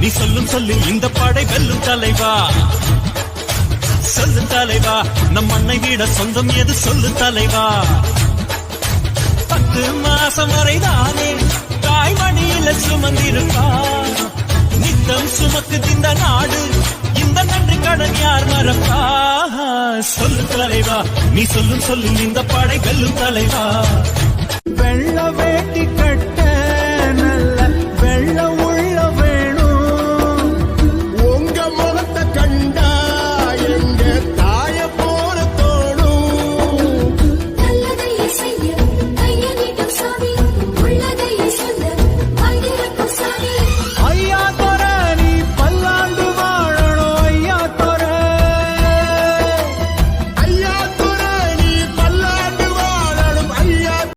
நீ சொல்லும் சொல்லு இந்த படை வெல்லும் தலைவா. சொல்லு தலைவா நம் மண்ணை விட சொந்தம் எது சொல்லு தலைவா. பத்து மாசம் வரைதானே தாய்மடியில சுமந்திருப்பா நித்தம் சுமக்கு இந்த நாடு இந்த நன்றி கடன் யார் மறப்பா? சொல்லு தலைவா நீ சொல்லும் சொல்லு இந்த படை வெல்லும் தலைவா.